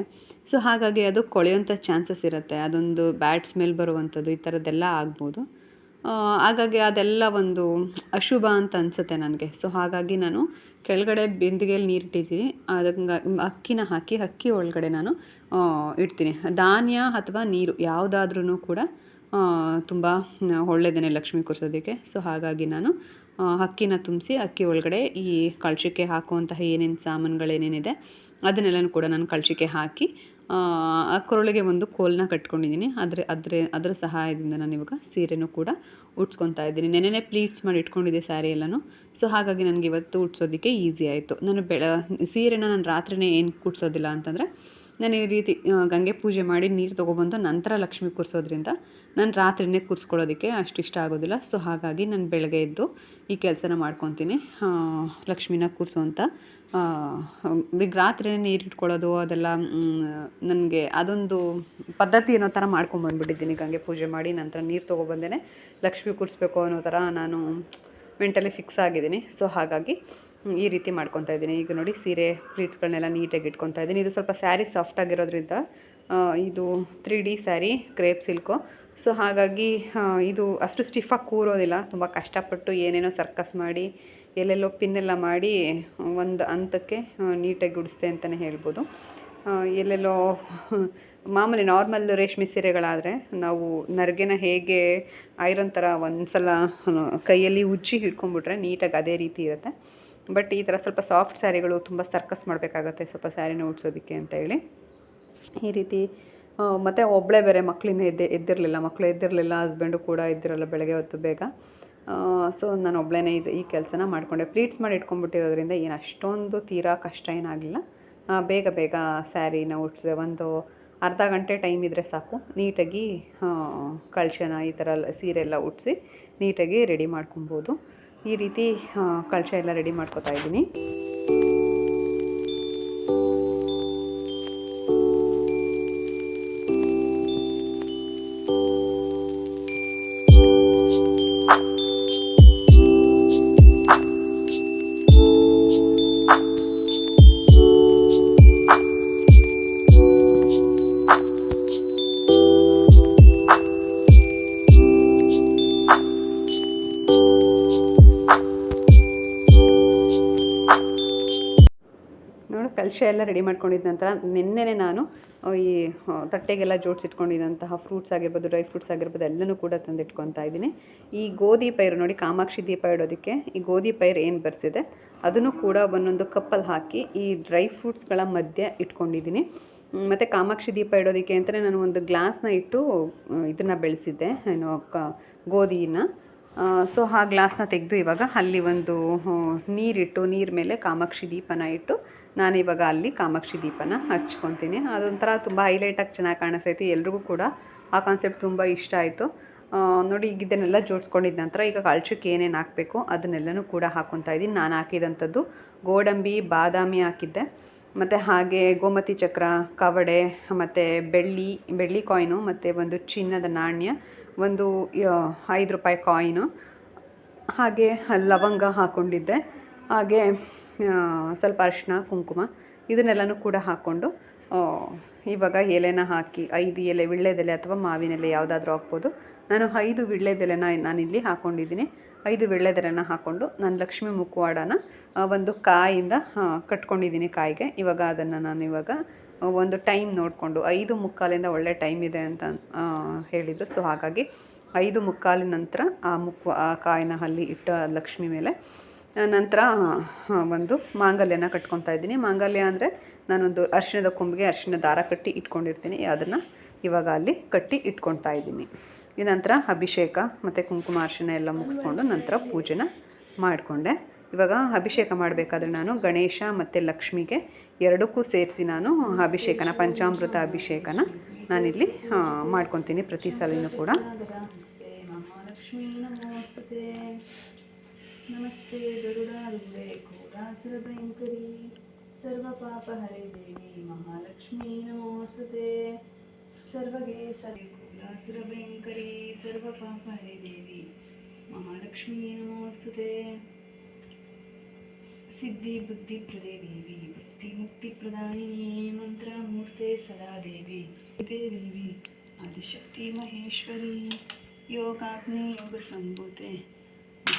ಸೊ ಹಾಗಾಗಿ ಅದು ಕೊಳೆಯುವಂಥ ಚಾನ್ಸಸ್ ಇರುತ್ತೆ. ಅದೊಂದು ಬ್ಯಾಡ್ ಸ್ಮೆಲ್ ಬರುವಂಥದ್ದು, ಈ ಥರದ್ದೆಲ್ಲ ಆಗ್ಬೋದು. ಹಾಗಾಗಿ ಅದೆಲ್ಲ ಒಂದು ಅಶುಭ ಅಂತ ಅನಿಸುತ್ತೆ ನನಗೆ. ಸೊ ಹಾಗಾಗಿ ನಾನು ಕೆಳಗಡೆ ಬಿಂದಿಗೆಯಲ್ಲಿ ನೀರು ಇಟ್ಟಿದ್ದೀನಿ. ಅದಕ್ಕೆ ಅಕ್ಕಿನ ಹಾಕಿ, ಅಕ್ಕಿ ಒಳಗಡೆ ನಾನು ಇಡ್ತೀನಿ. ಧಾನ್ಯ ಅಥವಾ ನೀರು ಯಾವುದಾದ್ರೂ ಕೂಡ ತುಂಬ ಒಳ್ಳೆಯದೇ ಲಕ್ಷ್ಮಿ ಕೂರಿಸೋದಕ್ಕೆ ಸೊ ಹಾಗಾಗಿ ನಾನು ಅಕ್ಕಿನ ತುಂಬಿಸಿ ಅಕ್ಕಿ ಒಳಗಡೆ ಈ ಕಳಶಕ್ಕೆ ಹಾಕುವಂತಹ ಏನೇನು ಸಾಮಾನುಗಳೇನೇನಿದೆ ಅದನ್ನೆಲ್ಲನೂ ಕೂಡ ನಾನು ಕಳಶಕ್ಕೆ ಹಾಕಿ, ಆ ಕೊರಳಿಗೆ ಒಂದು ಕೋಲನ್ನ ಕಟ್ಕೊಂಡಿದ್ದೀನಿ. ಆದರೆ ಅದ್ರ ಅದರ ಸಹಾಯದಿಂದ ನಾನು ಇವಾಗ ಸೀರೆನೂ ಕೂಡ ಉಟ್ಸ್ಕೊತಾ ಇದ್ದೀನಿ. ನೆನೆನೆ ಪ್ಲೀಟ್ಸ್ ಮಾಡಿ ಇಟ್ಕೊಂಡಿದ್ದೆ ಸ್ಯಾರಿ ಎಲ್ಲನೂ. ಸೊ ಹಾಗಾಗಿ ನನಗೆ ಇವತ್ತು ಉಟ್ಸೋದಕ್ಕೆ ಈಸಿ ಆಯಿತು. ನಾನು ಬೆಳ, ಸೀರೆನ ನಾನು ರಾತ್ರಿನೇ ಏನು ಕುಟ್ಸೋದಿಲ್ಲ ಅಂತಂದರೆ ನಾನು ಈ ರೀತಿ ಗಂಗೆ ಪೂಜೆ ಮಾಡಿ ನೀರು ತೊಗೊಬಂದು ನಂತರ ಲಕ್ಷ್ಮಿ ಕೂರಿಸೋದ್ರಿಂದ ನಾನು ರಾತ್ರಿನೇ ಕೂರಿಸ್ಕೊಳ್ಳೋದಕ್ಕೆ ಅಷ್ಟು ಇಷ್ಟ ಆಗೋದಿಲ್ಲ. ಸೊ, ಹಾಗಾಗಿ ನಾನು ಬೆಳಗ್ಗೆ ಎದ್ದು ಈ ಕೆಲಸನ ಮಾಡ್ಕೊತೀನಿ. ಲಕ್ಷ್ಮಿನ ಕೂರಿಸುವಂಥ ಈಗ ರಾತ್ರಿನೇ ನೀರು ಇಟ್ಕೊಳ್ಳೋದು ಅದೆಲ್ಲ ನನಗೆ ಅದೊಂದು ಪದ್ಧತಿ ಅನ್ನೋ ಥರ ಮಾಡ್ಕೊಂಬಂದ್ಬಿಟ್ಟಿದ್ದೀನಿ. ಗಂಗೆ ಪೂಜೆ ಮಾಡಿ ನಂತರ ನೀರು ತೊಗೊಬಂದೇ ಲಕ್ಷ್ಮಿ ಕೂರಿಸ್ಬೇಕು ಅನ್ನೋ ಥರ ನಾನು ಮೆಂಟಲಿ ಫಿಕ್ಸ್ ಆಗಿದ್ದೀನಿ. ಸೊ, ಹಾಗಾಗಿ ಈ ರೀತಿ ಮಾಡ್ಕೊತಾ ಇದ್ದೀನಿ. ಈಗ ನೋಡಿ ಸೀರೆ ಪ್ಲೀಟ್ಸ್ಗಳನ್ನೆಲ್ಲ ನೀಟಾಗಿ ಇಟ್ಕೊತಾ ಇದ್ದೀನಿ. ಇದು ಸ್ವಲ್ಪ ಸ್ಯಾರಿ ಸಾಫ್ಟ್ ಆಗಿರೋದ್ರಿಂದ ಇದು three D sari crepe silk so ಹಾಗಾಗಿ ಇದು ಅಷ್ಟು ಸ್ಟಿಫಾಗಿ ಕೂರೋದಿಲ್ಲ. ತುಂಬ ಕಷ್ಟಪಟ್ಟು ಏನೇನೋ ಸರ್ಕಸ್ ಮಾಡಿ, ಎಲ್ಲೆಲ್ಲೋ ಪಿನ್ನೆಲ್ಲ ಮಾಡಿ, ಒಂದು ಹಂತಕ್ಕೆ ನೀಟಾಗಿ ಗುಡಿಸ್ದೆ ಅಂತಲೇ ಹೇಳ್ಬೋದು. ಎಲ್ಲೆಲ್ಲೋ, ಮಾಮೂಲಿ ನಾರ್ಮಲ್ ರೇಷ್ಮೆ ಸೀರೆಗಳಾದರೆ, ನಾವು ನರ್ಗೆನ ಹೇಗೆ ಐರನ್ ಥರ ಒಂದು ಸಲ ಕೈಯಲ್ಲಿ ಉಜ್ಜಿ ಹಿಡ್ಕೊಂಡ್ಬಿಟ್ರೆ ನೀಟಾಗಿ ಅದೇ ರೀತಿ ಇರುತ್ತೆ. ಬಟ್ ಈ ಥರ ಸ್ವಲ್ಪ ಸಾಫ್ಟ್ ಸ್ಯಾರಿಗಳು ತುಂಬ ಸರ್ಕಸ್ ಮಾಡಬೇಕಾಗತ್ತೆ ಸ್ವಲ್ಪ ಸ್ಯಾರಿನ ಉಡ್ಸೋದಕ್ಕೆ ಅಂತ ಹೇಳಿ. ಈ ರೀತಿ ಮತ್ತು ಒಬ್ಬಳೇ ಬೇರೆ ಮಕ್ಕಳಿನ ಎದ್ದೆ, ಎದ್ದಿರಲಿಲ್ಲ ಮಕ್ಕಳು ಎದ್ದಿರಲಿಲ್ಲ ಹಸ್ಬೆಂಡು ಕೂಡ ಇದ್ದಿರಲ್ಲ ಬೆಳಗ್ಗೆ ಹೊತ್ತು ಬೇಗ. ಸೊ ನಾನು ಒಬ್ಬಳೇ ಇದು ಈ ಕೆಲಸನ ಮಾಡಿಕೊಂಡೆ. ಪ್ಲೀಟ್ಸ್ ಮಾಡಿ ಇಟ್ಕೊಂಡ್ಬಿಟ್ಟಿರೋದ್ರಿಂದ ಏನು ಅಷ್ಟೊಂದು ತೀರಾ ಕಷ್ಟ ಏನಾಗಲಿಲ್ಲ. ಬೇಗ ಬೇಗ ಸ್ಯಾರಿನ ಉಡ್ಸಿದೆ. ಒಂದು ಅರ್ಧ ಗಂಟೆ ಟೈಮ್ ಇದ್ದರೆ ಸಾಕು. ನೀಟಾಗಿ ಕಳ್ಶನ ಈ ಥರ ಸೀರೆ ಎಲ್ಲ ಉಡಿಸಿ ನೀಟಾಗಿ ರೆಡಿ ಮಾಡ್ಕೊಬೋದು. ಈ ರೀತಿ ಕಳಶ ಎಲ್ಲ ರೆಡಿ ಮಾಡ್ಕೋತಾ ಇದ್ದೀನಿ. ಕಲಶ ಎಲ್ಲ ರೆಡಿ ಮಾಡ್ಕೊಂಡಿದ್ದ ನಂತರ ನಿನ್ನೆನೆ ನಾನು ಈ ತಟ್ಟೆಗೆಲ್ಲ ಜೋಡಿಸಿಟ್ಕೊಂಡಿದ್ದಂತಹ ಫ್ರೂಟ್ಸ್ ಆಗಿರ್ಬೋದು ಡ್ರೈ ಫ್ರೂಟ್ಸ್ ಆಗಿರ್ಬೋದು ಎಲ್ಲನೂ ಕೂಡ ತಂದಿಟ್ಕೊತಾ ಇದ್ದೀನಿ. ಈ ಗೋಧಿ ಪೈರು ನೋಡಿ, ಕಾಮಾಕ್ಷಿ ದೀಪ ಇಡೋದಕ್ಕೆ ಈ ಗೋಧಿ ಪೈರು ಏನು ಬರ್ಸಿದೆ, ಅದನ್ನು ಕೂಡ ಒಂದೊಂದು ಕಪ್ಪಲ್ಲಿ ಹಾಕಿ ಈ ಡ್ರೈ ಫ್ರೂಟ್ಸ್ಗಳ ಮಧ್ಯೆ ಇಟ್ಕೊಂಡಿದ್ದೀನಿ. ಮತ್ತು ಕಾಮಾಕ್ಷಿ ದೀಪ ಇಡೋದಕ್ಕೆ ಅಂತಲೇ ನಾನು ಒಂದು ಗ್ಲಾಸ್ನ ಇಟ್ಟು ಇದನ್ನು ಬೆಳೆಸಿದ್ದೆ, ಏನು, ಕ ಗೋಧಿನ ಸೊ ಆ ಗ್ಲಾಸ್ನ ತೆಗೆದು ಇವಾಗ ಅಲ್ಲಿ ಒಂದು ನೀರಿಟ್ಟು, ನೀರು ಮೇಲೆ ಕಾಮಾಕ್ಷಿ ದೀಪನ ಇಟ್ಟು ನಾನು ಇವಾಗ ಅಲ್ಲಿ ಕಾಮಾಕ್ಷಿ ದೀಪನ ಹಚ್ಕೊತೀನಿ. ಅದೊಂಥರ ತುಂಬ ಹೈಲೈಟಾಗಿ ಚೆನ್ನಾಗಿ ಕಾಣಿಸ್ತೈತಿ. ಎಲ್ರಿಗೂ ಕೂಡ ಆ ಕಾನ್ಸೆಪ್ಟ್ ತುಂಬ ಇಷ್ಟ ಆಯಿತು. ನೋಡಿ ಈಗ ಇದನ್ನೆಲ್ಲ ಜೋಡಿಸ್ಕೊಂಡಿದ್ದ ನಂತರ ಈಗ ಕಳ್ಚಕ್ಕೆ ಏನೇನು ಹಾಕಬೇಕು ಅದನ್ನೆಲ್ಲನೂ ಕೂಡ ಹಾಕೊತಾ ಇದ್ದೀನಿ. ನಾನು ಹಾಕಿದಂಥದ್ದು ಗೋಡಂಬಿ, ಬಾದಾಮಿ ಹಾಕಿದ್ದೆ. ಮತ್ತು ಹಾಗೆ ಗೋಮತಿ ಚಕ್ರ, ಕವಡೆ, ಮತ್ತು ಬೆಳ್ಳಿ ಬೆಳ್ಳಿ ಕಾಯಿನು ಮತ್ತು ಒಂದು ಚಿನ್ನದ ನಾಣ್ಯ, ಒಂದು ಐದು ರೂಪಾಯಿ ಕಾಯಿನು ಹಾಗೆ ಲವಂಗ ಹಾಕ್ಕೊಂಡಿದ್ದೆ ಹಾಗೆ ಸ್ವಲ್ಪ ಅರಿಶಿನ ಕುಂಕುಮ ಇದನ್ನೆಲ್ಲನೂ ಕೂಡ ಹಾಕ್ಕೊಂಡು ಇವಾಗ ಎಲೆನ ಹಾಕಿ ಐದು ಎಲೆ ವಿಳ್ಳೆದೆಲೆ ಅಥವಾ ಮಾವಿನ ಎಲೆ ಯಾವುದಾದ್ರೂ ಹಾಕ್ಬೋದು. ನಾನು ಐದು ವಿಳ್ಳೆದೆಲೆನ ನಾನಿಲ್ಲಿ ಹಾಕ್ಕೊಂಡಿದ್ದೀನಿ ಐದು ವಿಳ್ಳೆದೆಲೆನ ಹಾಕ್ಕೊಂಡು ನಾನು ಲಕ್ಷ್ಮಿ ಮುಖವಾಡನ ಒಂದು ಕಾಯಿಂದ ಕಟ್ಕೊಂಡಿದ್ದೀನಿ ಕಾಯಿಗೆ. ಇವಾಗ ಅದನ್ನು ನಾನು ಇವಾಗ ಒಂದು ಟೈಮ್ ನೋಡಿಕೊಂಡು ಐದು ಮುಕ್ಕಾಲಿಂದ ಒಳ್ಳೆ ಟೈಮ್ ಇದೆ ಅಂತ ಹೇಳಿದರು. ಸೊ, ಹಾಗಾಗಿ ಐದು ಮುಕ್ಕಾಲಿನ ನಂತರ ಆ ಮುಕ್ ಆ ಕಾಯಿನ ಅಲ್ಲಿ ಇಟ್ಟ ಲಕ್ಷ್ಮಿ ಮೇಲೆ ನಂತರ ಒಂದು ಮಾಂಗಲ್ಯನ ಕಟ್ಕೊತಾ ಇದ್ದೀನಿ. ಮಾಂಗಲ್ಯ ಅಂದರೆ ನಾನೊಂದು ಅರಿಶಿಣದ ಕೊಂಬಿಗೆ ಅರಿಶಿಣ ದಾರ ಕಟ್ಟಿ ಇಟ್ಕೊಂಡಿರ್ತೀನಿ. ಅದನ್ನು ಇವಾಗ ಅಲ್ಲಿ ಕಟ್ಟಿ ಇಟ್ಕೊತಾ ಇದ್ದೀನಿ. ಈ ನಂತರ ಅಭಿಷೇಕ ಮತ್ತು ಕುಂಕುಮ ಅರಿಶಿಣ ಎಲ್ಲ ಮುಗಿಸ್ಕೊಂಡು ನಂತರ ಪೂಜೆನ ಮಾಡಿಕೊಂಡೆ. ಇವಾಗ ಅಭಿಷೇಕ ಮಾಡಬೇಕಾದ್ರೆ ನಾನು ಗಣೇಶ ಮತ್ತು ಲಕ್ಷ್ಮಿಗೆ ಎರಡಕ್ಕೂ ಸೇರಿಸಿ ನಾನು ಅಭಿಷೇಕನ, ಪಂಚಾಮೃತ ಅಭಿಷೇಕನ ನಾನಿಲ್ಲಿ ಮಾಡ್ಕೊತೀನಿ ಪ್ರತಿ ಸಲವೂ ಕೂಡ. नमस्ते गरुडारुण्डेको रासुरभयङ्करी सर्वपापहरे देवी महालक्ष्मी नमोऽस्तुते सर्वगे सर्वे रासुरभयङ्करी सर्वपापहरे देवी महालक्ष्मी नमोऽस्तुते सिद्धिबुद्धिप्रदे देवी भक्तिमुक्तिप्रदायिनी मन्त्रमूर्ते सदा देवी। इते देवी आदिशक्तिमहेश्वरी योगाग्ने योग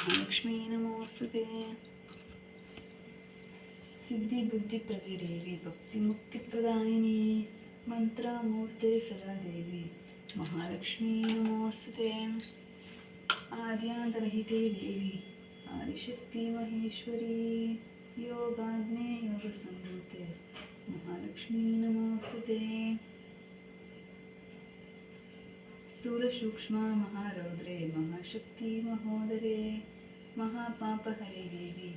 महालक्ष्मी नमोस्तुते सिद्धि बुद्धि प्रतिदेवी भक्ति मुक्ति प्रदायिनी, मंत्रामूर्ते सदा देवी। महालक्ष्मी नमोस्तुते आद्यादरहिते देवी, आदिशक्ति महेश्वरी योगाग्ने योग संभूते महालक्ष्मी नमोस्तुते स्थूलसूक्ष्म महारौद्रे, महाशक्ति महोदरे। महापापहरे देवी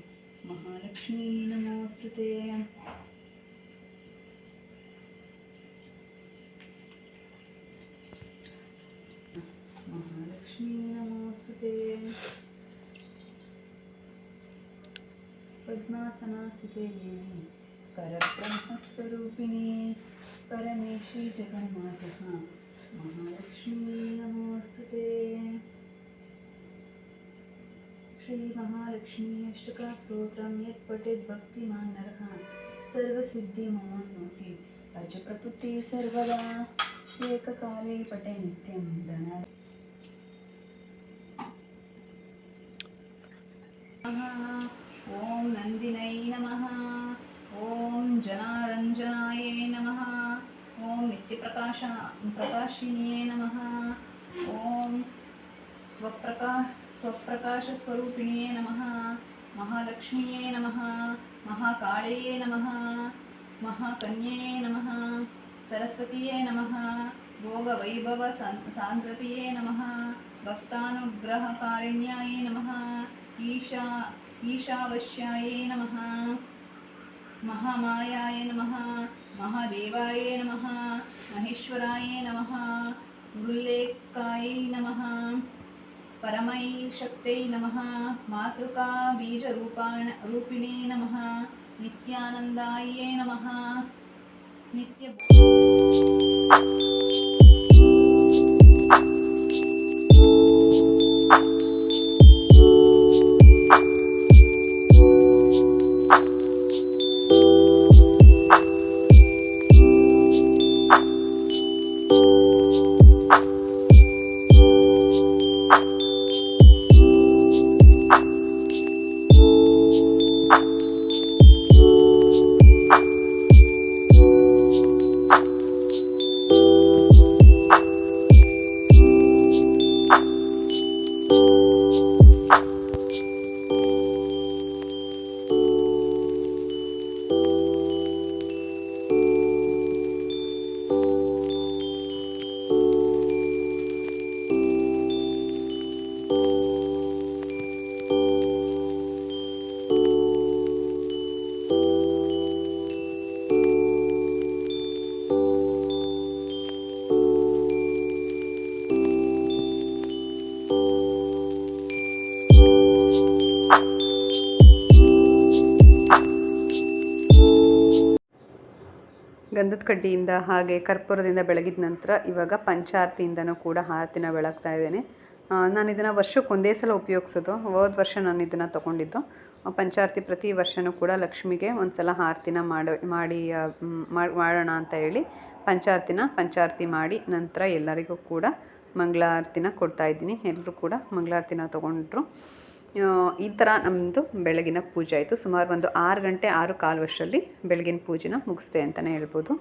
महालक्ष्मी नमोस्तुते महालक्ष्मी परमेश्वरी जगन्मातः महालक्ष्मी श्रीमहालक्ष्मी अष्टकास्तोत्रं यत् पठेत् भक्तिमान् नरः सर्वसिद्धिमाप्नोति अजप्रकृति सर्वदा एककाले पठे नित्यं धन नमः ॐ नन्दिनै नमः ॐ जनारञ्जनायै नमः नित्यप्रकाश प्रकाशिन्ये नमः ॐ स्वप्रका स्वप्रकाशस्वरूपिण्ये नमः। महालक्ष्म्ये नमः। महाकाळये नमः। महाकन्ये नमः। सरस्वतीये नमः। भोगवैभव सान्द्रतये नमः। भक्तानुग्रहकारिण्याय नमः। ईशा, ईशावश्याय नमः। महामायाय नमः। महादेवाय नमः। महेश्वराय नमः। गुरुलेखाय नमः। परमै शक्त्यै नमः मातृका बीजरूपाण रूपिणे नमः नित्यानन्दाय नमः नित्य ಕಡ್ಡಿಯಿಂದ ಹಾಗೆ ಕರ್ಪೂರದಿಂದ ಬೆಳಗಿದ ನಂತರ ಇವಾಗ ಪಂಚಾರತಿಯಿಂದನೂ ಕೂಡ ಆರತಿನ ಬೆಳಗ್ತಾ ಇದ್ದೇನೆ. ನಾನು ಇದನ್ನು ವರ್ಷಕ್ಕೆ ಒಂದೇ ಸಲ ಉಪಯೋಗಿಸೋದು. ಹೋದ ವರ್ಷ ನಾನು ಇದನ್ನು ತೊಗೊಂಡಿದ್ದು ಪಂಚಾರತಿ ಪ್ರತಿ ವರ್ಷವೂ ಕೂಡ ಲಕ್ಷ್ಮಿಗೆ ಒಂದು ಸಲ ಆರತಿನ ಮಾಡೋ ಮಾಡಿ ಮಾಡೋಣ ಅಂತ ಹೇಳಿ ಪಂಚಾರತಿನ ಪಂಚಾರತಿ ಮಾಡಿ ನಂತರ ಎಲ್ಲರಿಗೂ ಕೂಡ ಮಂಗಳಾರತಿನ ಕೊಡ್ತಾ ಇದ್ದೀನಿ. ಎಲ್ಲರೂ ಕೂಡ ಮಂಗಳಾರತಿನ ತೊಗೊಂಡ್ರು. ಈ ಥರ ನಮ್ಮದು ಬೆಳಗಿನ ಪೂಜೆ ಆಯಿತು. ಸುಮಾರು ಒಂದು ಆರು ಗಂಟೆ ಆರು ಕಾಲು ವರ್ಷದಲ್ಲಿ ಬೆಳಗಿನ ಪೂಜೆನ ಮುಗಿಸ್ದೆ ಅಂತಲೇ ಹೇಳ್ಬೋದು.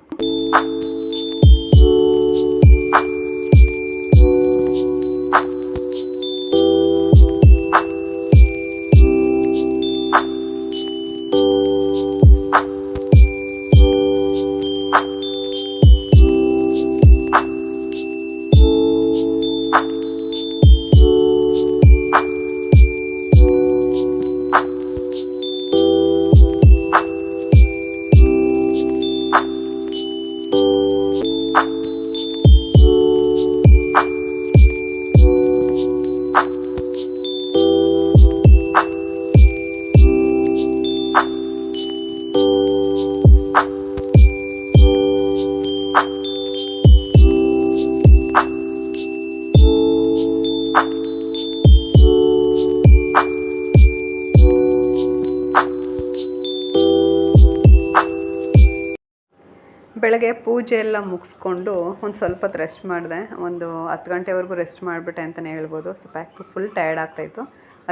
ಪೂಜೆ ಎಲ್ಲ ಮುಗಿಸ್ಕೊಂಡು ಒಂದು ಸ್ವಲ್ಪ ಹೊತ್ತು ರೆಸ್ಟ್ ಮಾಡಿದೆ. ಒಂದು ಹತ್ತು ಗಂಟೆವರೆಗೂ ರೆಸ್ಟ್ ಮಾಡಿಬಿಟ್ಟೆ ಅಂತಲೇ ಹೇಳ್ಬೋದು. ಸ್ವಲ್ಪ ಪ್ಯಾಕ್ ಫುಲ್ ಟಯರ್ಡ್ ಆಗ್ತಾಯಿತ್ತು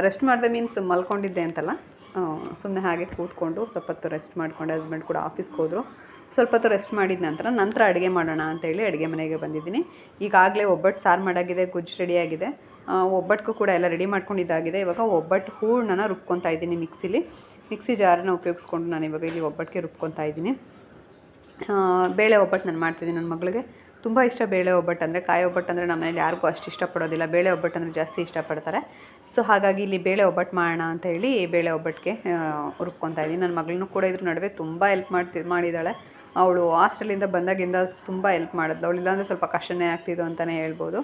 ರೆಸ್ಟ್ ಮಾಡಿದೆ ಮೀನ್ಸ್ ಮಲ್ಕೊಂಡಿದ್ದೆ ಅಂತಲ್ಲ. ಸುಮ್ಮನೆ ಹಾಗೆ ಕೂತ್ಕೊಂಡು ಸ್ವಲ್ಪ ಹೊತ್ತು ರೆಸ್ಟ್ ಮಾಡ್ಕೊಂಡು ಹಸ್ಬೆಂಡ್ ಕೂಡ ಆಫೀಸ್ಗೆ ಹೋದರು. ಸ್ವಲ್ಪ ಹೊತ್ತು ರೆಸ್ಟ್ ಮಾಡಿದ ನಂತರ ನಂತರ ಅಡುಗೆ ಮಾಡೋಣ ಅಂತೇಳಿ ಅಡುಗೆ ಮನೆಗೆ ಬಂದಿದ್ದೀನಿ. ಈಗಾಗಲೇ ಒಬ್ಬಟ್ಟು ಸಾರು ಮಾಡಾಗಿದೆ, ಗುಜ್ಜು ರೆಡಿಯಾಗಿದೆ ಒಬ್ಬಟ್ಟಿಗೂ ಕೂಡ ಎಲ್ಲ ರೆಡಿ ಮಾಡ್ಕೊಂಡಿದ್ದಾಗಿದೆ. ಇವಾಗ ಒಬ್ಬಟ್ಟು ಹೂರ್ಣನ ರುಬ್ಕೊತಾ ಇದ್ದೀನಿ ಮಿಕ್ಸಿಲಿ ಮಿಕ್ಸಿ ಜಾರನ್ನ ಉಪಯೋಗಿಸ್ಕೊಂಡು ನಾನು ಇವಾಗ ಇಲ್ಲಿ ಒಬ್ಬಟ್ಟಿಗೆ ರುಬ್ಕೊತಾ ಇದ್ದೀನಿ. ಬೇಳೆ ಒಬ್ಬಟ್ಟು ನಾನು ಮಾಡ್ತಿದ್ದೀನಿ ನನ್ನ ಮಗಳಿಗೆ. ತುಂಬ ಇಷ್ಟ ಬೇಳೆ ಒಬ್ಬಟ್ಟು ಅಂದರೆ ಕಾಯಿ ಒಬ್ಬಟ್ಟು ಅಂದರೆ ನಮ್ಮ ಮನೇಲಿ ಯಾರಿಗೂ ಅಷ್ಟು ಇಷ್ಟಪಡೋದಿಲ್ಲ. ಬೇಳೆ ಒಬ್ಬಟ್ಟು ಅಂದರೆ ಜಾಸ್ತಿ ಇಷ್ಟಪಡ್ತಾರೆ. ಸೊ ಹಾಗಾಗಿ ಇಲ್ಲಿ ಬೇಳೆ ಒಬ್ಬಟ್ಟು ಮಾಡೋಣ ಅಂತ ಹೇಳಿ ಬೇಳೆ ಒಬ್ಬಟ್ಟಿಗೆ ರುಬ್ಕೊತಾ ಇದ್ದೀನಿ. ನನ್ನ ಮಗಳನ್ನೂ ಕೂಡ ಇದ್ರ ನಡುವೆ ತುಂಬ ಹೆಲ್ಪ್ ಮಾಡ್ತಿ ಮಾಡಿದ್ದಾಳೆ ಅವಳು ಹಾಸ್ಟೆಲಿಂದ ಬಂದಾಗಿಂದ ತುಂಬ ಹೆಲ್ಪ್ ಮಾಡಿದ್ಲು. ಅವಳು ಇಲ್ಲಾಂದರೆ ಸ್ವಲ್ಪ ಕಷ್ಟನೇ ಆಗ್ತಿದ್ದು ಅಂತಲೇ ಹೇಳ್ಬೋದು.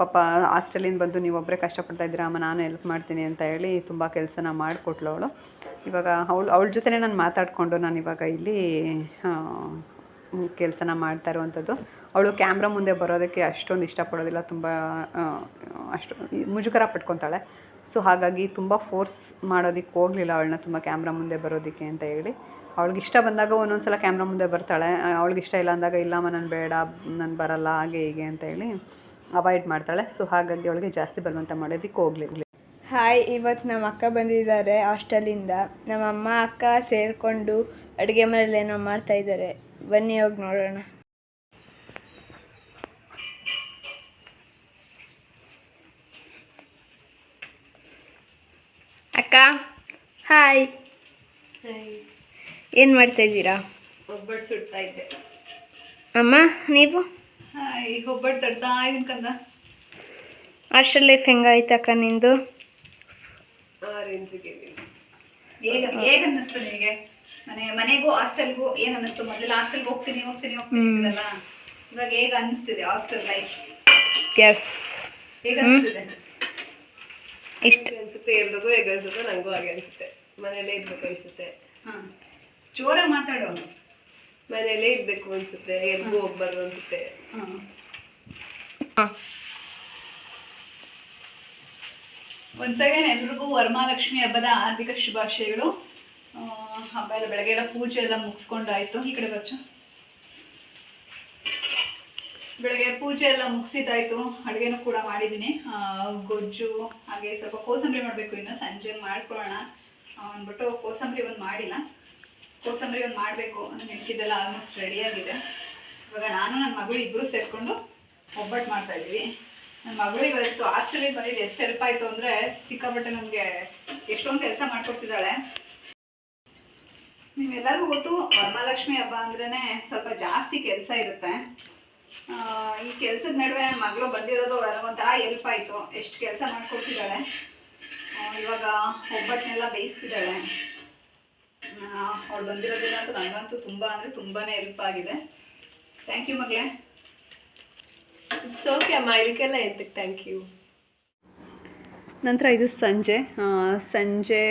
ಪಾಪ ಹಾಸ್ಟೆಲಿಂದ ಬಂದು ನೀವು ಒಬ್ಬರೇ ಕಷ್ಟಪಡ್ತಾ ಇದ್ದೀರಾ, ಅಮ್ಮ ನಾನು ಹೆಲ್ಪ್ ಮಾಡ್ತೀನಿ ಅಂತ ಹೇಳಿ ತುಂಬ ಕೆಲಸನ ಮಾಡಿಕೊಟ್ಲು ಅವಳು. ಇವಾಗ ಅವಳು, ಅವಳ ಜೊತೆನೇ ನಾನು ಮಾತಾಡಿಕೊಂಡು ನಾನು ಇವಾಗ ಇಲ್ಲಿ ಕೆಲಸನ ಮಾಡ್ತಾ ಇರುವಂಥದ್ದು. ಅವಳು ಕ್ಯಾಮ್ರಾ ಮುಂದೆ ಬರೋದಕ್ಕೆ ಅಷ್ಟೊಂದು ಇಷ್ಟಪಡೋದಿಲ್ಲ, ತುಂಬ ಅಷ್ಟು ಮುಜುಗರ ಪಟ್ಕೊತಾಳೆ ಸೊ ಹಾಗಾಗಿ ತುಂಬ ಫೋರ್ಸ್ ಮಾಡೋದಕ್ಕೆ ಹೋಗಲಿಲ್ಲ ಅವಳನ್ನ ತುಂಬ ಕ್ಯಾಮ್ರಾ ಮುಂದೆ ಬರೋದಕ್ಕೆ ಅಂತ ಹೇಳಿ. ಅವಳಿಗೆ ಇಷ್ಟ ಬಂದಾಗ ಒಂದೊಂದು ಸಲ ಕ್ಯಾಮ್ರಾ ಮುಂದೆ ಬರ್ತಾಳೆ. ಅವಳಿಗೆ ಇಷ್ಟ ಇಲ್ಲ ಅಂದಾಗ, ಇಲ್ಲಮ್ಮ, ನಾನು ಬೇಡ, ನಾನು ಬರಲ್ಲ, ಹಾಗೆ ಹೀಗೆ ಅಂತ ಹೇಳಿ ಅವಾಯ್ಡ್ ಮಾಡ್ತಾಳೆ. ಸೊ ಹಾಗಾಗಿ ಅವಳಿಗೆ ಜಾಸ್ತಿ ಬಲವಂತ ಮಾಡೋದಕ್ಕೆ ಹೋಗ್ಲಿರಲಿ. ಹಾಯ್ ಇವತ್ತು ನಮ್ಮ ಅಕ್ಕ ಬಂದಿದ್ದಾರೆ ಹಾಸ್ಟೆಲಿಂದ. ನಮ್ಮ ಅಮ್ಮ ಅಕ್ಕ ಸೇರಿಕೊಂಡು ಅಡುಗೆ ಮನೇಲಿ ಏನೋ ಮಾಡ್ತಾಯಿದ್ದಾರೆ ಬನ್ನಿ ಹೋಗಿ ನೋಡೋಣ. ಅಕ್ಕ ಹಾಯ್ ಏನು ಮಾಡ್ತಾಯಿದ್ದೀರಾ ಒಬ್ಬಟ್ಟು ಸುಡ್ತಾ ಇದ್ದೆ. ಅಮ್ಮ ನೀವು? ಈಗ ಒಬ್ಬಟ್ಟು ತಡ್ತಾ ಇದೀನಿ ಕಂದ? ಹಾಸ್ಟೆಲ್ ಲೈಫ್ ಹೆಂಗಾಯ್ತಕ್ಕ ನಿಂದು? ಹೇಗ ಹೇಗ ಅನ್ನಿಸ್ತು ನಿನಗೆ? ಮನೆ ಮನೆಗೂ ಹಾಸ್ಟೆಲ್ಗೂ ಏನು ಅನ್ನಿಸ್ತು? ಮೊದಲೆಲ್ಲ ಹಾಸ್ಟೆಲ್ಗೆ ಹೋಗ್ತೀನಿ ಹೋಗ್ತೀನಿ ಹೋಗ್ತೀನಿ ಅಂತಿದ್ದಲ್ಲ. ಇವಾಗ ಹೇಗ ಅನಿಸ್ತಿದೆ ಹಾಸ್ಟೆಲ್ ಲೈಫ್ ಎಸ್ ಹೇಗೆ ಅನಿಸ್ತಿದೆ ಇಷ್ಟ. ಅನ್ಸುತ್ತೆ ಎಲ್ರಿಗೂ ಹೇಗೆ ಅನ್ಸುತ್ತೆ ನನಗೂ ಹಾಗೆ ಅನ್ಸುತ್ತೆ. ಮನೇಲೇ ಇರ್ಬೇಕು ಅನ್ಸುತ್ತೆ. ಹಾ. ಜೋರಾಗಿ ಮಾತಾಡು ಮನೇಲೇ ಇರ್ಬೇಕು ಅನ್ಸುತ್ತೆ ಎಲ್ಗೂ ಹೋಗ್ಬಾರ್ದು ಅನ್ಸುತ್ತೆ. ಹಾಂ. ಒಂದ್ ಸೆಕೆಂಡ್ ಎಲ್ರಿಗೂ ವರಮಹಾಲಕ್ಷ್ಮಿ ಹಬ್ಬದ ಆರ್ಥಿಕ ಶುಭಾಶಯಗಳು. ಆ, ಹಬ್ಬ ಎಲ್ಲ ಬೆಳಗ್ಗೆ ಎಲ್ಲ ಪೂಜೆ ಎಲ್ಲ ಮುಗಿಸ್ಕೊಂಡಾಯ್ತು. ಈ ಕಡೆ ಬಚ್ಚು ಬೆಳಗ್ಗೆ ಪೂಜೆ ಎಲ್ಲ ಮುಗಿಸಿದಾಯ್ತು ಅಡುಗೆನೂ ಕೂಡ ಮಾಡಿದ್ದೀನಿ. ಆ, ಗೊಜ್ಜು ಹಾಗೆ ಸ್ವಲ್ಪ ಕೋಸಂಬರಿ ಮಾಡಬೇಕು ಇನ್ನು. ಸಂಜೆ ಮಾಡ್ಕೊಳ್ಳೋಣ. ಅಂದ್ಬಿಟ್ಟು ಕೋಸಂಬರಿ ಒಂದು ಮಾಡಿಲ್ಲ. ಕೋಸಂಬರಿ ಒಂದು ಮಾಡಬೇಕು ನೆನಕಿದ್ದೆಲ್ಲ ಆಲ್ಮೋಸ್ಟ್ ರೆಡಿಯಾಗಿದೆ ಇವಾಗ ನಾನು ನನ್ನ ಮಗಳು ಇಬ್ಬರು ಸೇರಿಕೊಂಡು ಒಬ್ಬಟ್ಟು ಮಾಡ್ತಾ ಇದ್ದೀವಿ. ನನ್ನ ಮಗಳು ಇವತ್ತು ಹಾಸ್ಟೆಲಿಗೆ ಬಂದಿದ್ದು ಎಷ್ಟು ಹೆಲ್ಪ್ ಆಯಿತು ಅಂದರೆ ಸಿಕ್ಕಾಪಟ್ಟೆ ನಮಗೆ ಎಷ್ಟೊಂದು ಕೆಲಸ ಮಾಡ್ಕೊಡ್ತಿದ್ದಾಳೆ. ನಿಮ್ಮೆಲ್ಲರಿಗೂ ಗೊತ್ತು, ವರಮಹಾಲಕ್ಷ್ಮಿ ಹಬ್ಬ ಅಂದ್ರೇ ಸ್ವಲ್ಪ ಜಾಸ್ತಿ ಕೆಲಸ ಇರುತ್ತೆ. ಈ ಕೆಲಸದ ನಡುವೆ ನನ್ನ ಮಗಳು ಬಂದಿರೋದು ಒಂಥರ ಹೆಲ್ಪ್ ಆಯಿತು. ಎಷ್ಟು ಕೆಲಸ ಮಾಡಿಕೊಡ್ತಿದ್ದಾಳೆ. ಇವಾಗ ಒಬ್ಬಟ್ಟನ್ನೆಲ್ಲ ಬೇಯಿಸ್ತಿದ್ದಾಳೆ. ಅವಳು ಬಂದಿರೋದ್ರಿಂದ ಅಂತೂ ನನಗಂತೂ ತುಂಬ ಅಂದರೆ ತುಂಬಾ ಹೆಲ್ಪ್ ಆಗಿದೆ. ಥ್ಯಾಂಕ್ ಯು ಮಗಳೇ. ಇಟ್ಸ್ ಓಕೆ ಅಮ್ಮ ಇದಕ್ಕೆಲ್ಲ ಥ್ಯಾಂಕ್ ಯು ನಂತರ ಇದು ಸಂಜೆ. ಸಂಜೆ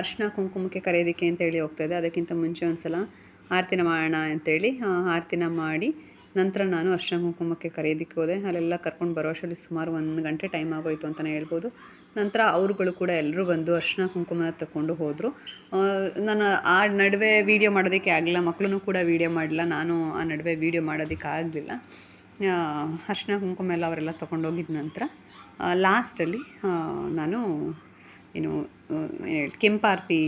ಅರ್ಶಿನ ಕುಂಕುಮಕ್ಕೆ ಕರೆಯೋದಕ್ಕೆ ಅಂತೇಳಿ ಇದೆ. ಅದಕ್ಕಿಂತ ಮುಂಚೆ ಒಂದು ಸಲ ಆರತಿನ ಮಾಡೋಣ ಅಂತೇಳಿ ಆರ್ತಿನ ಆರತಿನ ಮಾಡಿ ನಂತರ ನಾನು ಅರ್ಶಿನ ಕುಂಕುಮಕ್ಕೆ ಕರೆಯೋದಕ್ಕೆ ಹೋದೆ. ಅಲ್ಲೆಲ್ಲ ಕರ್ಕೊಂಡು ಬರೋ ಅಷ್ಟರಲ್ಲಿ ಸುಮಾರು ಒಂದು ಗಂಟೆ ಟೈಮ್ ಆಗೋಯ್ತು ಅಂತಲೇ ಹೇಳ್ಬೋದು. ನಂತರ ಅವರುಗಳು ಕೂಡ ಎಲ್ಲರೂ ಬಂದು ಅರ್ಶಿನ ಕುಂಕುಮ ತಗೊಂಡು ಹೋದರು. ನಾನು ಆ ನಡುವೆ ವೀಡಿಯೋ ಮಾಡೋದಕ್ಕೆ ಆಗಲಿಲ್ಲ ಮಕ್ಕಳೂ ಕೂಡ ವೀಡಿಯೋ ಮಾಡಲಿಲ್ಲ, ನಾನು ಆ ನಡುವೆ ವೀಡಿಯೋ ಮಾಡೋದಕ್ಕೆ ಆಗಲಿಲ್ಲ. ಅರ್ಶಿನ ಕುಂಕುಮ ಎಲ್ಲ ಅವರೆಲ್ಲ ತೊಗೊಂಡೋಗಿದ ನಂತರ ಲಾಸ್ಟಲ್ಲಿ ನಾನು ಏನು ಕೆಂಪಾರತಿ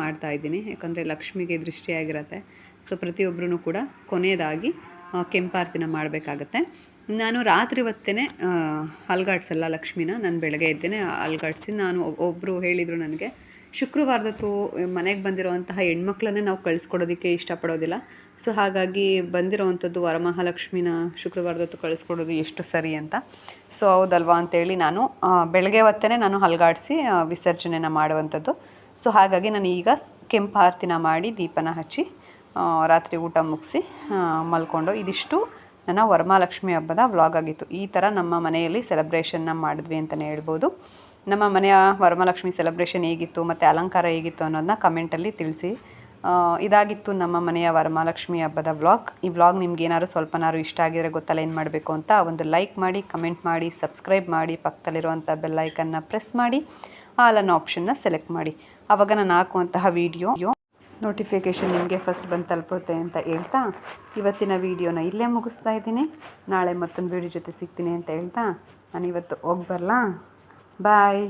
ಮಾಡ್ತಾ ಇದ್ದೀನಿ. ಯಾಕಂದರೆ ಲಕ್ಷ್ಮಿಗೆ ದೃಷ್ಟಿಯಾಗಿರತ್ತೆ. ಸೊ ಪ್ರತಿಯೊಬ್ಬರೂ ಕೂಡ ಕೊನೆಯದಾಗಿ ಕೆಂಪಾರತಿನ ಮಾಡಬೇಕಾಗತ್ತೆ. ನಾನು ರಾತ್ರಿ ಹೊತ್ತೇ ಅಲ್ಗಾಡ್ಸಲ್ಲ ಲಕ್ಷ್ಮಿನ. ನಾನು ಬೆಳಗ್ಗೆ ಎದ್ದೇನೆ ಅಲ್ಗಾಡಿಸಿ ನಾನು ಒಬ್ಬರು ಹೇಳಿದರು ನನಗೆ ಶುಕ್ರವಾರದತ್ತು ಮನೆಗೆ ಬಂದಿರುವಂತಹ ಹೆಣ್ಮಕ್ಳನ್ನೇ ನಾವು ಕಳಿಸ್ಕೊಡೋದಕ್ಕೆ ಇಷ್ಟಪಡೋದಿಲ್ಲ. ಸೊ, ಹಾಗಾಗಿ ಬಂದಿರೋವಂಥದ್ದು ವರಮಹಾಲಕ್ಷ್ಮಿನ ಶುಕ್ರವಾರದತ್ತು ಕಳಿಸ್ಕೊಡೋದು ಎಷ್ಟು ಸರಿ ಅಂತ. ಸೊ, ಹೌದಲ್ವಾ ಅಂತೇಳಿ ನಾನು ಬೆಳಗ್ಗೆ ಹೊತ್ತೇ ನಾನು ಹಲ್ಗಾಡಿಸಿ ವಿಸರ್ಜನೆನ ಮಾಡುವಂಥದ್ದು. ಸೊ, ಹಾಗಾಗಿ ನಾನು ಈಗ ಕೆಂಪು ಆರತಿನ ಮಾಡಿ ದೀಪನ ಹಚ್ಚಿ ರಾತ್ರಿ ಊಟ ಮುಗಿಸಿ ಮಲ್ಕೊಂಡು, ಇದಿಷ್ಟು ನನ್ನ ವರಮಹಾಲಕ್ಷ್ಮಿ ಹಬ್ಬದ ವ್ಲಾಗ್ ಆಗಿತ್ತು. ಈ ಥರ ನಮ್ಮ ಮನೆಯಲ್ಲಿ ಸೆಲೆಬ್ರೇಷನ್ನ ಮಾಡಿದ್ವಿ ಅಂತಲೇ ಹೇಳ್ಬೋದು. ನಮ್ಮ ಮನೆಯ ವರಮಹಾಲಕ್ಷ್ಮಿ ಸೆಲೆಬ್ರೇಷನ್ ಹೇಗಿತ್ತು ಮತ್ತು ಅಲಂಕಾರ ಹೇಗಿತ್ತು ಅನ್ನೋದನ್ನ ಕಮೆಂಟಲ್ಲಿ ತಿಳಿಸಿ. ಇದಾಗಿತ್ತು ನಮ್ಮ ಮನೆಯ ವರಮಹಾಲಕ್ಷ್ಮಿ ಹಬ್ಬದ ವ್ಲಾಗ್ ಈ ವ್ಲಾಗ್ ನಿಮ್ಗೆ ಏನಾದ್ರು ಸ್ವಲ್ಪನಾದ್ರು ಇಷ್ಟ ಆಗಿದ್ರೆ ಗೊತ್ತಲ್ಲ ಏನು ಮಾಡಬೇಕು ಅಂತ ಒಂದು ಲೈಕ್ ಮಾಡಿ ಕಮೆಂಟ್ ಮಾಡಿ ಸಬ್ಸ್ಕ್ರೈಬ್ ಮಾಡಿ ಪಕ್ಕದಲ್ಲಿರುವಂಥ ಬೆಲ್ಲೈಕನ್ನ ಪ್ರೆಸ್ ಮಾಡಿ ಆಲನ್ನು ಆಪ್ಷನ್ನ ಸೆಲೆಕ್ಟ್ ಮಾಡಿ. ಆವಾಗ ನಾನು ಹಾಕುವಂತಹ ವಿಡಿಯೋ ನೋಟಿಫಿಕೇಷನ್ ನಿಮಗೆ ಫಸ್ಟ್ ಬಂದು ತಲುಪುತ್ತೆ ಅಂತ ಹೇಳ್ತಾ, ಇವತ್ತಿನ ವಿಡಿಯೋನ ಇಲ್ಲೇ ಮುಗಿಸ್ತಾ ಇದ್ದೀನಿ. ನಾಳೆ ಮತ್ತೊಂದು ವಿಡಿಯೋ ಜೊತೆ ಸಿಗ್ತೀನಿ ಅಂತ ಹೇಳ್ತಾ ನಾನು ಇವತ್ತು ಹೋಗಿ ಬರಲಾ? ಬಾಯ್